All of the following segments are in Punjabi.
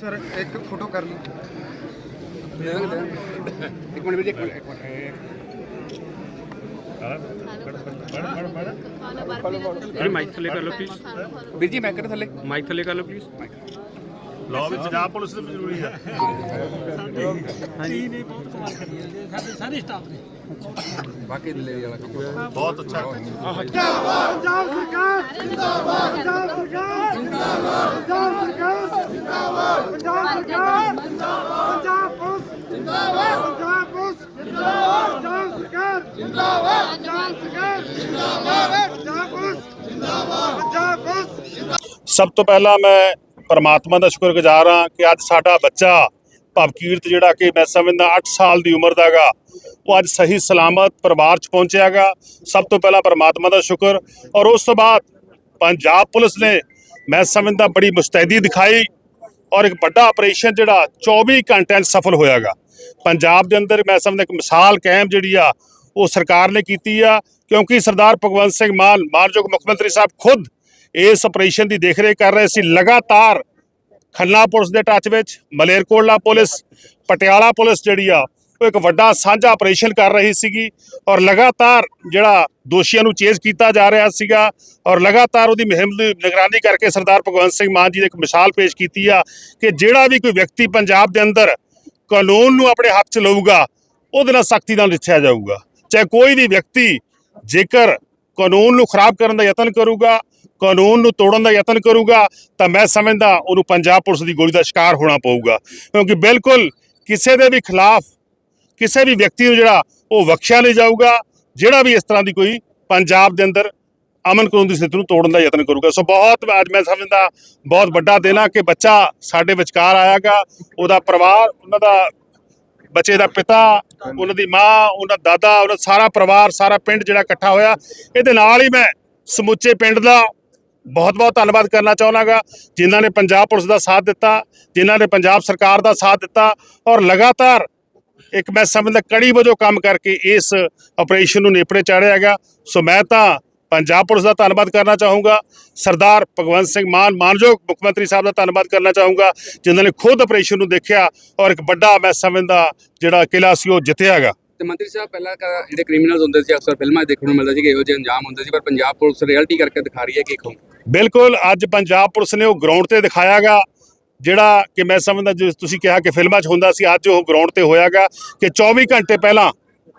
ਸਰ ਇੱਕ ਫੋਟੋ ਕਰ ਲਈ ਇੱਕ ਮਿੰਟ ਵੀਰ ਜੀ, ਇੱਕ ਮਿੰਟ ਇੱਕ ਮਿੰਟ। ਅਰੇ ਮਾਈਕ ਥੱਲੇ ਕਰ ਲਓ ਪਲੀਜ਼ ਵੀਰ ਜੀ ਮੈਂ ਕਰ ਥੱਲੇ। ਮਾਈਕ ਥੱਲੇ ਕਰ ਲਓ ਪਲੀਜ਼ ਲੋ ਵੀ ਪੰਜਾਬ ਪੁਲਿਸ ਦੇ ਵੀ ਜ਼ਰੂਰੀ ਹੈ ਬਾਕੀ ਦਿੱਲੇ ਵਾਲਾ ਬਹੁਤ ਅੱਛਾ। ਪੰਜਾਬ ਸਰਕਾਰ ਪੰਜਾਬ ਪੁਲਿਸ ਜਿੰਦਾਬਾਦ ਪੰਜਾਬ ਪੁਲਿਸ ਜਿੰਦਾਬਾਦ ਪੰਜਾਬ ਸਰਕਾਰ ਜਿੰਦਾਬਾਦ ਪੰਜਾਬ ਸਰਕਾਰ ਜਿੰਦਾਬਾਦ ਪੰਜਾਬ ਪੁਲਿਸ ਜਿੰਦਾਬਾਦ ਪੰਜਾਬ ਪੁਲਿਸ ਸਭ ਤੋਂ ਪਹਿਲਾਂ ਮੈਂ ਪਰਮਾਤਮਾ ਦਾ ਸ਼ੁਕਰਗੁਜ਼ਾਰ ਹਾਂ ਕਿ ਅੱਜ ਸਾਡਾ ਬੱਚਾ ਭਵਕੀਰਤ ਜਿਹੜਾ ਕਿ ਮੈਂ ਸਮਝਦਾ 8 ਸਾਲ ਦੀ ਉਮਰ ਦਾਗਾ ਉਹ ਅੱਜ ਸਹੀ ਸਲਾਮਤ ਪਰਿਵਾਰ ਚ ਪਹੁੰਚਿਆਗਾ ਸਭ ਤੋਂ ਪਹਿਲਾਂ ਪਰਮਾਤਮਾ ਦਾ ਸ਼ੁਕਰ। ਔਰ ਉਸ ਤੋਂ ਬਾਅਦ ਪੰਜਾਬ ਪੁਲਿਸ ਨੇ ਮੈਂ ਸਮਝਦਾ ਬੜੀ ਮੁਸਤੈਦੀ ਦਿਖਾਈ ਔਰ ਇੱਕ ਵੱਡਾ ਆਪਰੇਸ਼ਨ ਜਿਹੜਾ 24 ਘੰਟਿਆਂ 'ਚ ਸਫਲ ਹੋਇਆਗਾ ਪੰਜਾਬ ਦੇ ਅੰਦਰ ਮੈਂ ਸਮਝਦਾ ਇੱਕ ਮਿਸਾਲ ਕਾਇਮ ਜਿਹੜੀ ਆ ਉਹ ਸਰਕਾਰ ਨੇ ਕੀਤੀ ਆ, ਕਿਉਂਕਿ ਸਰਦਾਰ ਭਗਵੰਤ ਸਿੰਘ ਮਾਨ, ਮਾਨਯੋਗ ਮੁੱਖ ਮੰਤਰੀ ਸਾਹਿਬ ਖੁਦ ਇਸ ਆਪਰੇਸ਼ਨ ਦੀ ਦੇਖਰੇਖ ਕਰ ਰਹੇ ਸੀ। ਲਗਾਤਾਰ ਖੰਨਾ ਪੁਲਿਸ ਦੇ ਟੱਚ ਵਿੱਚ, ਮਲੇਰਕੋਟਲਾ ਪੁਲਿਸ, ਪਟਿਆਲਾ ਪੁਲਿਸ ਜਿਹੜੀ ਆ, ਉਹ ਇੱਕ ਵੱਡਾ ਸਾਂਝਾ ਆਪਰੇਸ਼ਨ ਕਰ ਰਹੀ ਸੀਗੀ ਔਰ ਲਗਾਤਾਰ ਜਿਹੜਾ ਦੋਸ਼ੀਆਂ ਨੂੰ ਚੇਜ਼ ਕੀਤਾ ਜਾ ਰਿਹਾ ਸੀਗਾ ਔਰ ਲਗਾਤਾਰ ਉਹਦੀ ਮੁਹਿੰਮ ਦੀ ਨਿਗਰਾਨੀ ਕਰਕੇ ਸਰਦਾਰ ਭਗਵੰਤ ਸਿੰਘ ਮਾਨ ਜੀ ਨੇ ਇੱਕ ਮਿਸਾਲ ਪੇਸ਼ ਕੀਤੀ ਆ ਕਿ ਜਿਹੜਾ ਵੀ ਕੋਈ ਵਿਅਕਤੀ ਪੰਜਾਬ ਦੇ ਅੰਦਰ ਕਾਨੂੰਨ ਨੂੰ ਆਪਣੇ ਹੱਥ 'ਚ ਲਊਗਾ, ਉਹਦੇ ਨਾਲ ਸਖਤੀ ਨਾਲ ਨਿਛਿਆ ਜਾਊਗਾ। ਚਾਹੇ ਕੋਈ ਵੀ ਵਿਅਕਤੀ ਜੇਕਰ ਕਾਨੂੰਨ ਨੂੰ ਖਰਾਬ ਕਰਨ ਦਾ ਯਤਨ ਕਰੂਗਾ, ਕਾਨੂੰਨ ਨੂੰ ਤੋੜਨ ਦਾ ਯਤਨ ਕਰੂਗਾ, ਤਾਂ ਮੈਂ ਸਮਝਦਾ ਉਹਨੂੰ ਪੰਜਾਬ ਪੁਲਿਸ ਦੀ ਗੋਲੀ ਦਾ ਸ਼ਿਕਾਰ ਹੋਣਾ ਪਊਗਾ। ਕਿਉਂਕਿ ਬਿਲਕੁਲ ਕਿਸੇ ਦੇ ਵੀ ਖਿਲਾਫ, ਕਿਸੇ ਵੀ ਵਿਅਕਤੀ ਨੂੰ ਜਿਹੜਾ ਉਹ ਬਖਸ਼ਿਆ ਨਹੀਂ ਜਾਊਗਾ, ਜਿਹੜਾ ਵੀ ਇਸ ਤਰ੍ਹਾਂ ਦੀ ਕੋਈ ਪੰਜਾਬ ਦੇ ਅੰਦਰ ਅਮਨ ਕਾਨੂੰਨ ਦੀ ਸਥਿਤੀ ਨੂੰ ਤੋੜਨ ਦਾ ਯਤਨ ਕਰੂਗਾ। ਸੋ ਬਹੁਤ ਅੱਜ ਮੈਂ ਸਮਝਦਾ, ਬਹੁਤ ਵੱਡਾ ਦਿਨ ਆ ਕਿ ਬੱਚਾ ਸਾਡੇ ਵਿਚਕਾਰ ਆਇਆਗਾ, ਉਹਦਾ ਪਰਿਵਾਰ, ਉਹਨਾਂ ਦਾ ਬੱਚੇ ਦਾ ਪਿਤਾ, ਉਹਨਾਂ ਦੀ ਮਾਂ, ਉਹਨਾਂ ਦਾਦਾ, ਉਹਨਾਂ ਸਾਰਾ ਪਰਿਵਾਰ, ਸਾਰਾ ਪਿੰਡ ਜਿਹੜਾ ਇਕੱਠਾ ਹੋਇਆ। ਇਹਦੇ ਨਾਲ ਹੀ ਮੈਂ ਸਮੁੱਚੇ ਪਿੰਡ ਦਾ ਬਹੁਤ ਬਹੁਤ ਧੰਨਵਾਦ ਕਰਨਾ ਚਾਹੁੰਦਾਗਾ ਜਿਨ੍ਹਾਂ ਨੇ ਪੰਜਾਬ ਪੁਲਿਸ ਦਾ ਸਾਥ ਦਿੱਤਾ, ਜਿਨ੍ਹਾਂ ਨੇ ਪੰਜਾਬ ਸਰਕਾਰ ਦਾ ਸਾਥ ਦਿੱਤਾ ਔਰ ਲਗਾਤਾਰ ਇੱਕ ਮੈਂ ਸਮਝਦਾ ਕੜੀ ਵਜੋਂ ਕੰਮ ਕਰਕੇ ਇਸ ਆਪਰੇਸ਼ਨ ਨੂੰ ਨੇਪਰੇ ਚਾੜਿਆ ਹੈਗਾ। ਸੋ ਮੈਂ ਤਾਂ ਪੰਜਾਬ ਪੁਲਿਸ ਦਾ ਧੰਨਵਾਦ ਕਰਨਾ ਚਾਹੂੰਗਾ। ਸਰਦਾਰ ਭਗਵੰਤ ਸਿੰਘ ਮਾਨ ਮਾਨਯੋਗ ਮੁੱਖ ਮੰਤਰੀ ਸਾਹਿਬ ਦਾ ਧੰਨਵਾਦ ਕਰਨਾ ਚਾਹੂੰਗਾ ਜਿਨ੍ਹਾਂ ਨੇ ਖੁਦ ਆਪਰੇਸ਼ਨ ਨੂੰ ਦੇਖਿਆ ਔਰ ਇੱਕ ਵੱਡਾ ਮੈਂ ਸਮਝਦਾ ਜਿਹੜਾ ਕਿਲਾ ਸੀ ਉਹ ਜਿੱਤਿਆਗਾ ਤੇ ਮੰਤਰੀ ਸਾਹਿਬ ਪਹਿਲਾਂ ਜਿਹੜੇ ਕ੍ਰਿਮੀਨਲਸ ਹੁੰਦੇ ਸੀ ਅਕਸਰ ਫਿਲਮਾਂ 'ਚ ਦੇਖਣ ਨੂੰ ਮਿਲਦਾ ਸੀ ਕਿ ਇਹੋ ਜਿਹੇ ਅੰਜਾਮ ਹੁੰਦੇ ਸੀ ਪਰ ਪੰਜਾਬ ਪੁਲਿਸ ਰਿਐਲਿਟੀ ਕਰਕੇ ਦਿਖਾ ਰਹੀ ਹੈ ਕਿ ਖੋ ਬਿਲਕੁਲ ਅੱਜ ਪੰਜਾਬ ਪੁਲਿਸ ਨੇ ਉਹ ਗਰਾਊਂਡ ਤੇ ਦਿਖਾਇਆਗਾ ਜਿਹੜਾ ਕਿ ਮੈਂ ਸਮਝਦਾ ਜਿਸ ਤੁਸੀਂ ਕਿਹਾ ਕਿ ਫਿਲਮਾਂ 'ਚ ਹੁੰਦਾ ਸੀ ਅੱਜ ਉਹ ਗਰਾਊਂਡ ਤੇ ਹੋਇਆਗਾ ਕਿ 24 ਘੰਟੇ ਪਹਿਲਾਂ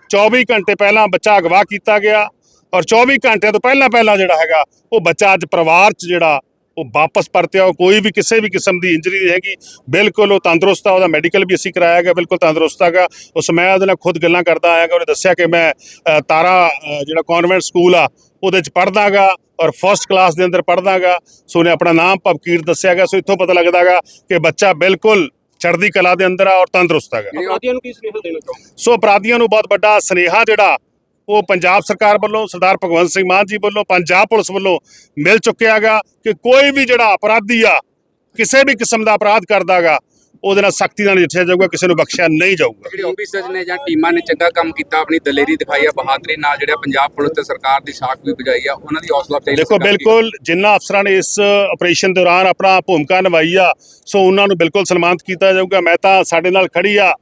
24 ਘੰਟੇ ਪਹਿਲਾਂ ਬੱਚਾ ਅਗਵਾ ਕੀਤਾ ਗਿਆ। ਔਰ 24 ਘੰਟਿਆਂ ਤੋਂ ਪਹਿਲਾਂ ਪਹਿਲਾਂ ਜਿਹੜਾ ਹੈਗਾ ਉਹ ਬੱਚਾ ਅੱਜ ਪਰਿਵਾਰ 'ਚ ਜਿਹੜਾ ਉਹ ਵਾਪਸ ਪਰਤਿਆ ਉਹ ਕੋਈ ਵੀ ਕਿਸੇ ਵੀ ਕਿਸਮ ਦੀ ਇੰਜਰੀ ਨਹੀਂ ਹੈਗੀ। ਬਿਲਕੁਲ ਉਹ ਤੰਦਰੁਸਤ ਆ ਉਹਦਾ ਮੈਡੀਕਲ ਵੀ ਅਸੀਂ ਕਰਾਇਆ ਗਿਆ ਬਿਲਕੁਲ ਤੰਦਰੁਸਤ ਹੈਗਾ। ਉਸ ਮੈਂ ਉਹਦੇ ਨਾਲ ਖੁਦ ਗੱਲਾਂ ਕਰਦਾ ਆਇਆਗਾ ਉਹਨੇ ਦੱਸਿਆ ਕਿ ਮੈਂ ਤਾਰਾ ਜਿਹੜਾ ਕਨਵੈਂਟ ਸਕੂਲ ਆ ਉਹਦੇ 'ਚ ਪੜ੍ਹਦਾਗਾ ਔਰ ਫਸਟ ਕਲਾਸ ਦੇ ਅੰਦਰ ਪੜ੍ਹਦਾਗਾ ਸੋ ਉਹਨੇ ਆਪਣਾ ਨਾਮ ਭਵਕੀਰ ਦੱਸਿਆਗਾ ਸੋ ਇੱਥੋਂ ਪਤਾ ਲੱਗਦਾਗਾ ਕਿ ਬੱਚਾ ਬਿਲਕੁਲ ਚੜ੍ਹਦੀ ਕਲਾ ਦੇ ਅੰਦਰ ਆ ਔਰ ਤੰਦਰੁਸਤ ਹੈਗਾ। ਅਪਰਾਧੀਆਂ ਨੂੰ ਕੀ ਸੁਨੇਹਾ ਦੇਣਾ ਚਾਹੋਗੇ? ਸੋ ਅਪਰਾਧੀਆਂ ਨੂੰ ਬਹੁਤ ਵੱਡਾ ਸਨੇਹਾ ਜਿਹੜਾ ਉਹ ਪੰਜਾਬ ਸਰਕਾਰ ਵੱਲੋਂ ਸਰਦਾਰ ਭਗਵੰਤ ਸਿੰਘ ਮਾਨ ਜੀ ਵੱਲੋਂ ਪੰਜਾਬ ਪੁਲਿਸ ਵੱਲੋਂ ਮਿਲ ਚੁੱਕਿਆਗਾ ਕਿ ਕੋਈ ਵੀ ਜਿਹੜਾ ਅਪਰਾਧੀ ਆ ਕਿਸੇ ਵੀ ਕਿਸਮ ਦਾ ਅਪਰਾਧ ਕਰਦਾਗਾ ਉਹਦੇ ਨਾਲ ਸਖਤੀ ਨਾਲ ਨਜਿੱਠਿਆ ਜਾਊਗਾ ਕਿਸੇ ਨੂੰ ਬਖਸ਼ਿਆ ਨਹੀਂ ਜਾਊਗਾ। ਜਿਹੜੇ ਆਫੀਸਰਸ ਨੇ ਜਾਂ ਟੀਮਾਂ ਨੇ ਚੰਗਾ ਕੰਮ ਕੀਤਾ ਆਪਣੀ ਦਲੇਰੀ ਦਿਖਾਈ ਆ ਬਹਾਦਰੀ ਨਾਲ ਜਿਹੜਾ ਪੰਜਾਬ ਪੁਲਿਸ ਤੇ ਸਰਕਾਰ ਦੀ ਸਾਖ ਵੀ ਵਜਾਈ ਆ ਉਹਨਾਂ ਦੀ ਹੌਸਲਾ ਅਫਜ਼ਾਈ ਦੇਖੋ ਬਿਲਕੁਲ ਜਿੰਨਾ ਅਫਸਰਾਂ ਨੇ ਇਸ ਆਪਰੇਸ਼ਨ ਦੌਰਾਨ ਆਪਣਾ ਭੂਮਿਕਾ ਨਿਭਾਈ ਆ ਸੋ ਉਹਨਾਂ ਨੂੰ ਬਿਲਕੁਲ ਸਨਮਾਨਿਤ ਕੀਤਾ ਜਾਊਗਾ। ਮੈਂ ਤਾਂ ਸਾਡੇ ਨਾਲ ਖੜੀ ਆ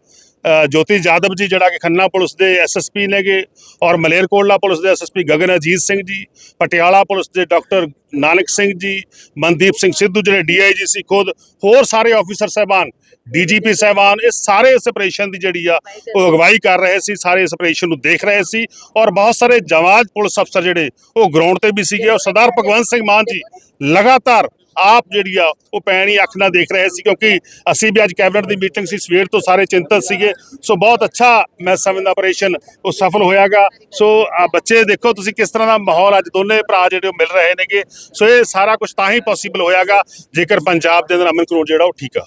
ਜੋਤੀ ਜਾਦਵ ਜੀ, ਜਿਹੜਾ ਕਿ ਖੰਨਾ ਪੁਲਿਸ ਦੇ ਐਸਐਸਪੀ ਨੇਗੇ ਔਰ ਮਲੇਰਕੋਟਲਾ ਪੁਲਿਸ ਦੇ ਐਸਐਸਪੀ ਗਗਨ ਅਜੀਤ ਸਿੰਘ ਜੀ, ਪਟਿਆਲਾ ਪੁਲਿਸ ਦੇ ਡਾਕਟਰ ਨਾਨਕ ਸਿੰਘ ਜੀ, ਮਨਦੀਪ ਸਿੰਘ ਸਿੱਧੂ ਜਿਹੜੇ ਡੀਆਈਜੀ ਸੀ ਖੁਦ, ਹੋਰ ਸਾਰੇ ਆਫੀਸਰ ਸਾਹਿਬਾਨ ਡੀਜੀਪੀ ਸਾਹਿਬਾਨ, ਇਹ ਸਾਰੇ ਇਸ ਆਪਰੇਸ਼ਨ ਦੀ ਜਿਹੜੀ ਆ, ਉਹ ਅਗਵਾਈ ਕਰ ਰਹੇ ਸੀ, ਸਾਰੇ ਇਸ ਆਪਰੇਸ਼ਨ ਨੂੰ ਦੇਖ ਰਹੇ ਸੀ ਔਰ ਬਹੁਤ ਸਾਰੇ ਜਵਾਜ਼ ਪੁਲਿਸ ਅਫਸਰ ਜਿਹੜੇ, ਉਹ ਗਰਾਊਂਡ ਤੇ ਵੀ ਸੀਗੇ ਔਰ ਸਰਦਾਰ ਭਗਵੰਤ ਸਿੰਘ ਮਾਨ ਜੀ ਲਗਾਤਾਰ ਆਪ ਜਿਹੜੀ ਆ ਉਹ ਪੈਣੀ ਅੱਖ ਨਾਲ ਦੇਖ ਰਹੇ ਸੀ ਕਿਉਂਕਿ ਅਸੀਂ ਵੀ ਅੱਜ ਕੈਬਨਿਟ ਦੀ ਮੀਟਿੰਗ ਸੀ ਸਵੇਰ ਤੋਂ ਸਾਰੇ ਚਿੰਤਤ ਸੀਗੇ। ਸੋ ਬਹੁਤ ਅੱਛਾ ਮੈਂ ਸਮਝਦਾ ਆਪਰੇਸ਼ਨ ਉਹ ਸਫਲ ਹੋਇਆਗਾ। ਸੋ ਆ ਬੱਚੇ ਦੇਖੋ ਤੁਸੀਂ ਕਿਸ ਤਰ੍ਹਾਂ ਦਾ ਮਾਹੌਲ ਅੱਜ ਦੋਨੇ ਭਰਾ ਜਿਹੜੇ ਉਹ ਮਿਲ ਰਹੇ ਨੇਗੇ। ਸੋ ਇਹ ਸਾਰਾ ਕੁਝ ਤਾਂ ਹੀ ਪੋਸੀਬਲ ਹੋਇਆਗਾ ਜੇਕਰ ਪੰਜਾਬ ਦੇ ਅੰਦਰ ਅਮਨ ਕਾਨੂੰਨ ਜਿਹੜਾ ਉਹ ਠੀਕ ਆ।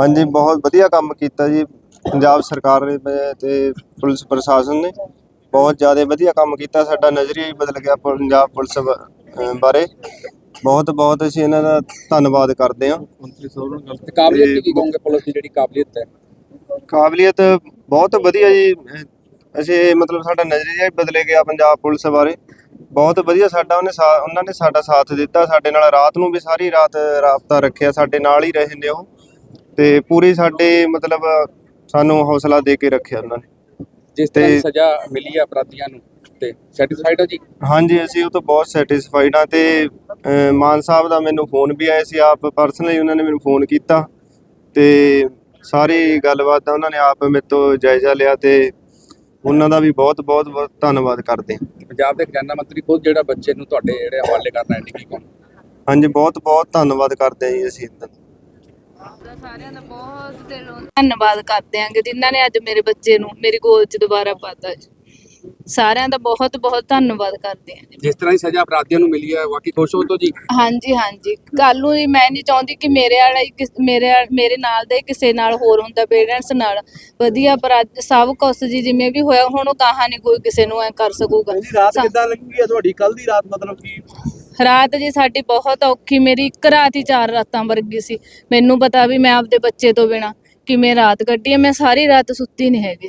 ਹਾਂਜੀ ਬਹੁਤ ਵਧੀਆ ਕੰਮ ਕੀਤਾ ਜੀ। ਪੰਜਾਬ ਸਰਕਾਰ ਨੇ ਤੇ- ਪੁਲਿਸ ਪ੍ਰਸ਼ਾਸਨ ਨੇ ਬਹੁਤ ਜ਼ਿਆਦਾ ਵਧੀਆ ਕੰਮ ਕੀਤਾ। ਸਾਡਾ ਨਜ਼ਰੀਆ ਹੀ ਬਦਲ ਗਿਆ ਪੰਜਾਬ ਪੁਲਿਸ ਬਾਰੇ। ਬਹੁਤ ਬਹੁਤ ਅਸੀਂ ਇਹਨਾਂ ਦਾ ਧੰਨਵਾਦ ਕਰਦੇ ਹਾਂ। ਤੇ ਕਾਬਲੀਅਤ ਦੀ ਕੀ ਕਹੋਗੇ ਪੁਲਿਸ ਦੀ ਜਿਹੜੀ ਕਾਬਲੀਅਤ ਹੈ? ਕਾਬਲੀਅਤ ਬਹੁਤ ਵਧੀਆ ਜੀ। ਅਸੀਂ ਮਤਲਬ ਸਾਡਾ ਨਜ਼ਰੀਆ ਹੀ ਬਦਲੇ ਗਿਆ ਪੰਜਾਬ ਪੁਲਿਸ ਬਾਰੇ। ਬਹੁਤ ਵਧੀਆ ਸਾਡਾ ਉਹਨੇ ਸਾ- ਉਹਨਾਂ ਨੇ ਸਾਡਾ ਸਾਥ ਦਿੱਤਾ। ਸਾਡੇ ਨਾਲ ਰਾਤ ਨੂੰ ਵੀ ਸਾਰੀ ਰਾਤ ਰਾਬਤਾ ਰੱਖਿਆ। ਸਾਡੇ ਨਾਲ ਹੀ ਰਹੇ ਨੇ ਉਹ। ਤੇ ਪੂਰੀ ਸਾਡੇ ਮਤਲਬ ਸਾਨੂੰ ਹੌਸਲਾ ਦੇ ਕੇ ਰੱਖਿਆ ਉਹਨਾਂ ਨੇ। ਜਿਸ ਤਰ੍ਹਾਂ ਸਜ਼ਾ ਮਿਲੀ ਹੈ ਅਪਰਾਧੀਆਂ ਨੂੰ। ਤੇ ਸੈਟੀਸਫਾਈਡ ਹੋ ਜੀ? ਹਾਂਜੀ ਅਸੀਂ ਉਹ ਤੋਂ ਬਹੁਤ ਸੈਟੀਸਫਾਈਡ ਆ ਤੇ ਅਹ, ਮਾਨ ਸਾਹਿਬ ਦਾ ਮੈਨੂੰ ਫੋਨ ਵੀ ਆਇਆ ਸੀ ਆਪ ਪਰਸਨਲੀ ਉਹਨਾਂ ਨੇ ਮੈਨੂੰ ਫੋਨ ਕੀਤਾ ਤੇ ਸਾਰੀ ਗੱਲਬਾਤ ਦਾ ਉਹਨਾਂ ਨੇ ਆਪ ਮੇਰੇ ਤੋਂ ਜਾਇਜ਼ਾ ਲਿਆ ਤੇ ਉਹਨਾਂ ਦਾ ਵੀ ਬਹੁਤ ਬਹੁਤ ਬਹੁਤ ਧੰਨਵਾਦ ਕਰਦੇ ਹਾਂ। ਪੰਜਾਬ ਦੇ ਖਜ਼ਾਨਾ ਮੰਤਰੀ ਖੁਦ ਜਿਹੜਾ ਬੱਚੇ ਨੂੰ ਤੁਹਾਡੇ ਜਿਹੜੇ ਹਵਾਲੇ ਕਰਨਾ ਹੈ ਕੀ ਕਹੋ ਹਾਂਜੀ ਬਹੁਤ ਬਹੁਤ ਧੰਨਵਾਦ ਕਰਦੇ ਹਾਂ ਜੀ ਅਸੀਂ ਇਹਨਾਂ ਦਾ ਦਾ ਸਾਰਿਆਂ ਦਾ ਬਹੁਤ ਦਿਲੋਂ ਧੰਨਵਾਦ ਕਰਦੇ ਆਂਗੇ ਜਿਨ੍ਹਾਂ ਨੇ ਅੱਜ ਮੇਰੇ ਬੱਚੇ ਨੂੰ ਮੇਰੀ ਗੋਦ 'ਚ ਦੁਬਾਰਾ ਪਾਤਾ ਜੀ। ਸਾਰਿਆਂ ਦਾ ਬਹੁਤ ਬਹੁਤ ਧੰਨਵਾਦ ਕਰਦੇ ਆਂ ਜੀ। ਜਿਸ ਤਰ੍ਹਾਂ ਦੀ ਸਜ਼ਾ ਅਪਰਾਧੀਆਂ ਨੂੰ ਮਿਲੀ ਹੈ ਵਾਕਈ ਖੁਸ਼ ਹੋ ਤੋ ਜੀ? ਹਾਂਜੀ ਹਾਂਜੀ। ਕੱਲ ਨੂੰ ਜੀ ਮੈਂ ਨਹੀਂ ਚਾਹੁੰਦੀ ਕਿ ਮੇਰੇ ਵਾਲਾ ਹੀ ਕਿਸ- ਮੇਰੇ ਵਾਲ- ਮੇਰੇ ਨਾਲ ਦੇ ਕਿਸੇ ਨਾਲ ਹੋਰ ਹੁੰਦਾ ਪੇਰੈਂਟਸ ਨਾਲ। ਵਧੀਆ ਪਰ ਅੱਜ ਸਭ ਕੁਛ ਜੀ ਜਿਵੇਂ ਵੀ ਹੋਇਆ ਹੁਣ ਉਹ ਗਾਹਾਂ ਨਹੀਂ ਕੋਈ ਕਿਸੇ ਨੂੰ ਐ ਕਰ ਸਕੂਗਾ। ਜੀ ਰਾਤ ਸਾ- ਕਿੱਦਾਂ ਲੱਗੀ ਹੈ ਤੁਹਾਡੀ? ਕੱਲ ਦੀ ਰਾਤ ਮਤਲਬ ਕੀ? ਰਾਤ ਜੀ ਸਾਡੀ ਬਹੁਤ ਔਖੀ ਮੇਰੀ ਇੱਕ ਰਾਤ ਹੀ ਚਾਰ ਰਾਤਾਂ ਵਰਗੀ ਸੀ। ਮੈਨੂੰ ਪਤਾ ਵੀ ਮੈਂ ਆਪਦੇ ਬੱਚੇ ਤੋਂ ਬਿਨਾ ਕਿਵੇਂ ਰਾਤ ਕੱਢੀ ਹੈ ਮੈਂ ਸਾਰੀ ਰਾਤ ਸੁੱਤੀ ਨਹੀਂ ਹੈਗੀ।